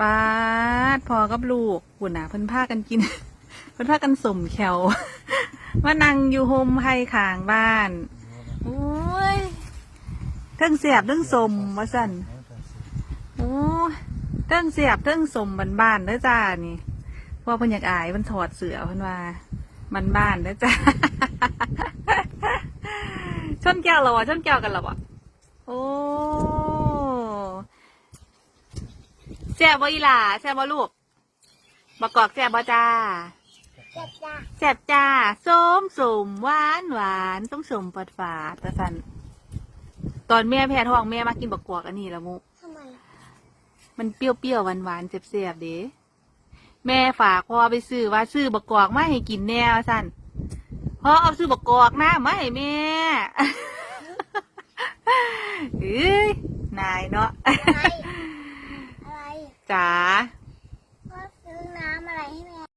ป้าดพอกับลูกปุ่นน่ะเพิ่นพากันกิน เพิ่นพากันสมแขวมานั่งอยู่โฮมไห้ขางบ้านโอ้ยเทั้งเสียบเทั้งสมว่าสั่นโอ้เทั้งเสียบเทั้งสมบ้านๆเด้อจ้านี่เพราะว่าเพิ่นอยากอายเพิ่นถอดเสื้อเพิ่นว่าบ้านๆเด้อจ้าชนแก้วเหรอวะชนแก้วกันเหรอวะโอ้ แซ่บบ่อีหล่าแซ่บบ่ลูกบักกอกแซ่บบ่จ้าเจ็บจ้ะแซ่บจ้าส้มสมหวานหวานส้มสมปอดฝาดตะสันตอนแม่แพ้ท้องแม่มากินบักกอกอันนี้ละมุทำไมมันเปรี้ยวๆหวานๆเจ็บๆเด้แม่ฝากพ่อไปซื้อว่าซื้อบักกอกมาให้กินแน่ว่าสันพ่อเอาซื้อบักกอกนะมาให้แม่เอ้ยนายเนาะอะไรอะไร จ๋า